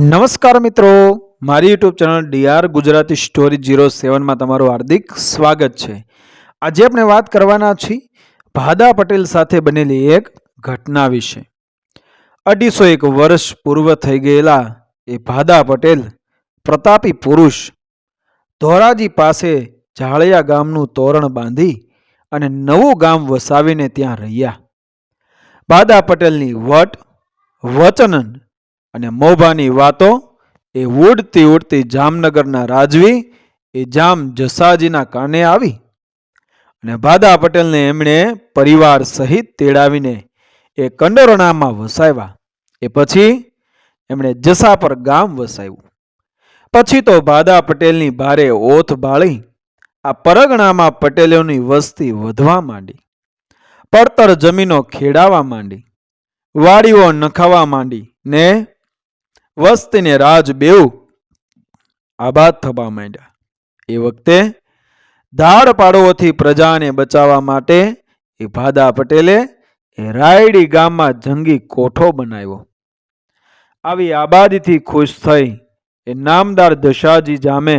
નમસ્કાર મિત્રો. મારી YouTube channel DR Gujarati story zero સેવનમાં તમારું હાર્દિક સ્વાગત છે. આજે આપણે વાત કરવાના છીએ ભાદા પટેલ સાથે બનેલી એક ઘટના વિશે. અઢીસો એક વર્ષ પૂર્વ થઈ ગયેલા એ ભાદા પટેલ પ્રતાપી પુરુષ ધોરાજી પાસે ઝાળિયા ગામનું તોરણ બાંધી અને નવું ગામ વસાવીને ત્યાં રહ્યા. ભાદા પટેલની વટ, વચનન અને મોભાની વાતો એ ઉડતી ઉડતી જામનગરના રાજવી એ જામ જસાજીના કાને આવી. અને ભાદા પટેલને એમણે પરિવાર સહિત તેડાવીને એ કંડોરણામાં વસાવ્યા. એ પછી એમણે જસાપર ગામ વસાવ્યું. પછી તો ભાદા પટેલની ભારે ઓથ બાળી આ પરગણામાં પટેલોની વસ્તી વધવા માંડી. પડતર જમીનો ખેડાવા માંડી. વાડીઓ નખાવા માંડી ને વસ્તીને રાજ બેઉ આબાદ થવા માંડ્યા. એ વખતે ધાડ પાડોથી પ્રજાને બચાવવા માટે એ ભાદા પટેલે રાયડી ગામમાં જંગી કોઠો બનાવ્યો. આવી આબાદીથી ખુશ થઈ એ નામદાર દશાજી જામે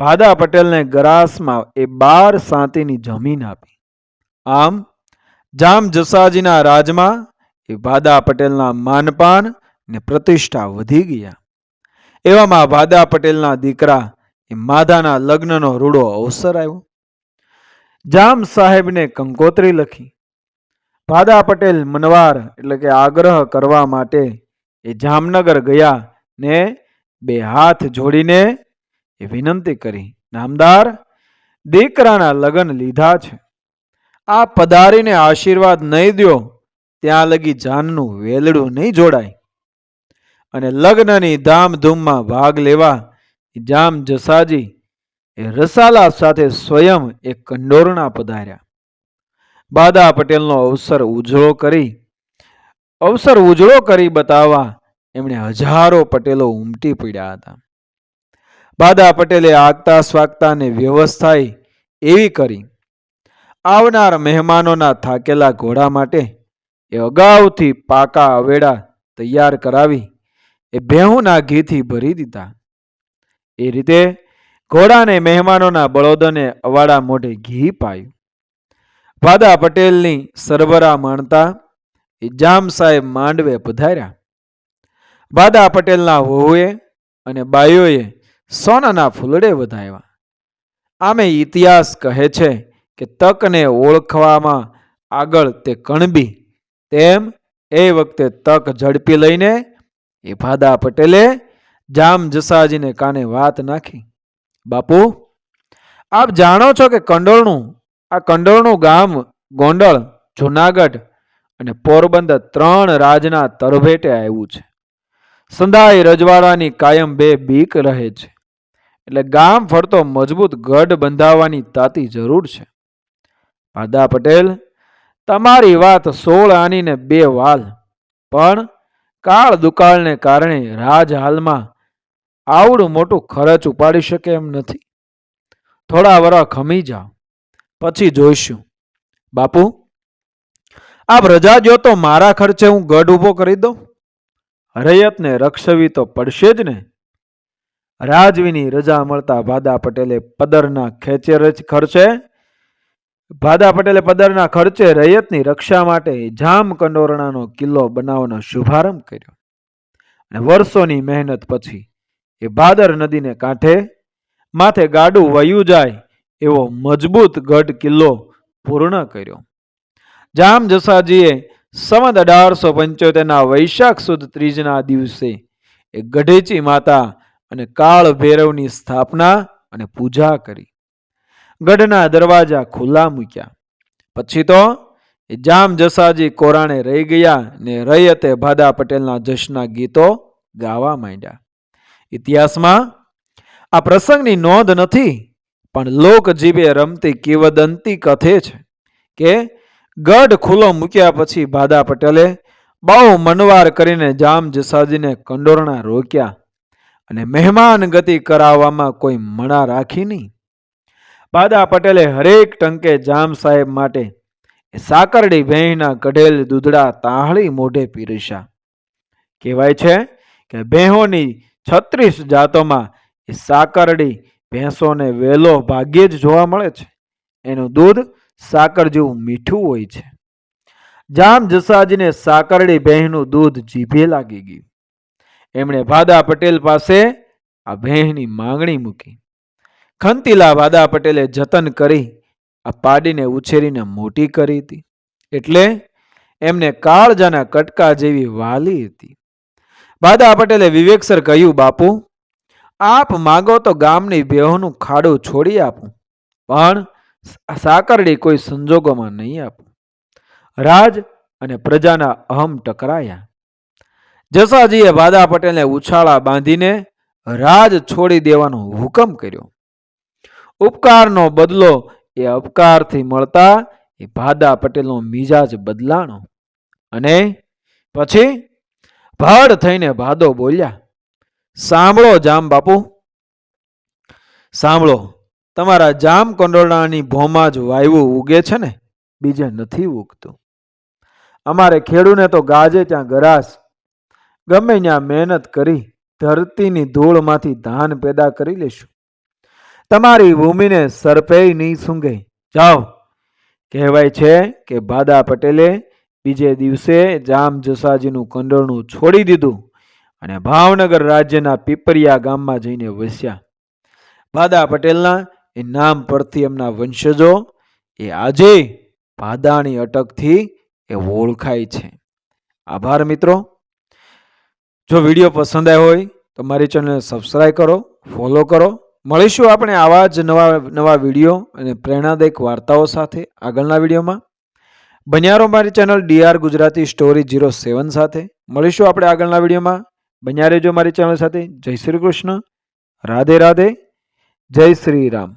ભાદા પટેલને ગરાસમાં એ બાર સાતીની જમીન આપી. આમ જામ જસાજીના રાજમાં એ ભાદા પટેલના માનપાન ને પ્રતિષ્ઠા વધી ગયા. એવામાં ભાદા પટેલના દીકરા એ માધાના લગ્નનો રૂડો અવસર આવ્યો. જામ સાહેબને કંકોત્રી લખી. ભાદા પટેલ મનવાર એટલે કે આગ્રહ કરવા માટે એ જામનગર ગયા ને બે હાથ જોડીને એ વિનંતી કરી, નામદાર, દીકરાના લગ્ન લીધા છે. આ પધારીને આશીર્વાદ નહીં દ્યો. ત્યાં લગી જાનનું વેલડું નહીં જોડાય. અને લગ્નની ધામધૂમમાં ભાગ લેવા જામ જસાજી એ રસાલા સાથે સ્વયં એ કંડોરણા પધાર્યા. બાદા પટેલનો અવસર ઉજળો કરી, અવસર ઉજળો કરી બતાવવા એમણે હજારો પટેલો ઉમટી પડ્યા હતા. બાદા પટેલે આગતા સ્વાગતાને વ્યવસ્થા એવી કરી, આવનાર મહેમાનોના થાકેલા ઘોડા માટે એ અગાઉથી પાકા અવેડા તૈયાર કરાવી એ ભેહુંના ઘીથી ભરી દીધા. એ રીતે ઘોડાને મહેમાનોના બળોદને અવાડા મોઢે ઘી પાયું. ભાદા પટેલની સરબરા માણતા એ જામ સાહેબ માંડવે પધાર્યા. ભાદા પટેલના વહુએ અને બાઈઓએ સોનાના ફૂલડે વધાવ્યા. આમે ઇતિહાસ કહે છે કે તકને ઓળખવામાં આગળ તે કણબી, તેમ એ વખતે તક ઝડપી લઈને એ ભાદા પટેલે જામ જસાજીને કાને વાત નાખી. બાપુ, આપ જાણો છો કે કંડોળનું, આ કંડોળનું ગામ ગોંડળ જુનાગઢ અને પોરબંદર ત્રણ રાજના તરભેટે આવ્યું છે. સંધાઈ રજવાડાની કાયમ બે બીક રહે છે. એટલે ગામ ફરતો મજબૂત ગઢ બંધાવવાની તાતી જરૂર છે. ભાદા પટેલ, તમારી વાત સોળ આનીને બે વાલ, પણ કાળ દુકાળને કારણે રાજ હાલમાં આવડું મોટું ખર્ચ ઉપાડી શકે એમ નથી. થોડા વરા ખમી જાઓ પછી જોઈશું. બાપુ, આપ રજા જો તો મારા ખર્ચે હું ગઢ ઊભો કરી દઉં. રૈયતને રક્ષવી તો પડશે જ ને. રાજવીની રજા મળતા ભાદા પટેલે પદરના ખેચેર ખર્ચે ભાદા પટેલે પદરના ખર્ચે રૈયતની રક્ષા માટે જામ કંડોરણાનો કિલ્લો બનાવવાનો શુભારંભ કર્યો. અને વર્ષોની મહેનત પછી એ ભાદર નદીને કાંઠે માથે ગાડું વયું જાય એવો મજબૂત ગઢ કિલ્લો પૂર્ણ કર્યો. જામ જસાજીએ સમદ અઢારસો પંચોતેરના વૈશાખ સુદ ત્રીજના દિવસે એ ગઢેચી માતા અને કાળ ભૈરવની સ્થાપના અને પૂજા કરી. ગઢના દરવાજા ખુલ્લા મૂક્યા. પછી તો જામ જસાજી કોરાણે રહી ગયા ને રૈયતે ભાદા પટેલના જશના ગીતો ગાવા માંડ્યા. ઇતિહાસમાં આ પ્રસંગની નોંધ નથી, પણ લોકજીભે રમતી કિવદંતી કથે છે કે ગઢ ખુલ્લો મૂક્યા પછી ભાદા પટેલે બહુ મનવાર કરીને જામ જસાજીને કંડોરણા રોક્યા અને મહેમાન ગતિ કરાવવામાં કોઈ મણા રાખી નહીં. બાદા પટેલે હરેક ટંકે જામ સાહેબ માટે સાકરડી ભેંના કઢેલ દૂધડા તાહળી મોઢે પીરસ્યા. કહેવાય છે કે ભેહોની છત્રીસ જાતોમાં એ સાકરડી ભેંસોને વેલો ભાગ્યે જ જોવા મળે છે. એનું દૂધ સાકર જેવું મીઠું હોય છે. જામ જસાજીને સાકરડી ભેંનું દૂધ જીભે લાગી ગયું. એમણે ભાદા પટેલ પાસે આ ભેંની માંગણી મૂકી. ખંતીલા વાદા પટેલે જતન કરી, આ પાડીને ઉછેરીને મોટી કરી હતી. એટલે એમને કાળજાના કટકા જેવી વાલી હતી. વાદા પટેલે વિવેકસર કહ્યું, બાપુ, આપ માગો તો ગામની બેહોનું ખાડું છોડી આપું, પણ સાકરડી કોઈ સંજોગોમાં નહીં આપું. રાજ અને પ્રજાના અહમ ટકરાયા. જસાજીએ વાદા પટેલને ઉછાળા બાંધીને રાજ છોડી દેવાનો હુકમ કર્યો. ઉપકારનો બદલો એ અપકારથી મળતા એ ભાદા પટેલનો મિજાજ બદલાણો. અને પછી ભાડ થઈને ભાદો બોલ્યા, સાંભળો જામ બાપુ, સાંભળો. તમારા જામ કંડોળાની ભોમાં જ વાયવું ઉગે છે ને? બીજે નથી ઉગતું. અમારે ખેડૂને તો ગાજે ત્યાં ગરાસ. ગમે ત્યાં મહેનત કરી ધરતીની ધૂળમાંથી ધાન પેદા કરી લેશું. તમારી ભૂમિને સરપેય નહીં સૂંઘે. જાઓ. કહેવાય છે કે ભાદા પટેલે બીજે દિવસે જામ જસાજીનું કંડરણું છોડી દીધું અને ભાવનગર રાજ્યના પીપરિયા ગામમાં જઈને વસ્યા. ભાદા પટેલના એ નામ પરથી એમના વંશજો એ આજે ભાદાની અટકથી એ ઓળખાય છે. આભાર મિત્રો. જો વીડિયો પસંદ આવ્યો હોય તો મારી ચેનલને સબસ્ક્રાઈબ કરો ફોલો કરો. મળીશું આપણે આવા જ નવા નવા વીડિયો અને પ્રેરણાદાયક વાર્તાઓ સાથે આગળના વિડીયોમાં. બન્યારો મારી channel DR Gujarati story zero seven સાથે. મળીશું આપણે આગળના વિડીયોમાં. બન્યા રહેજો મારી ચેનલ સાથે. જય શ્રી કૃષ્ણ. રાધે રાધે. જય શ્રી રામ.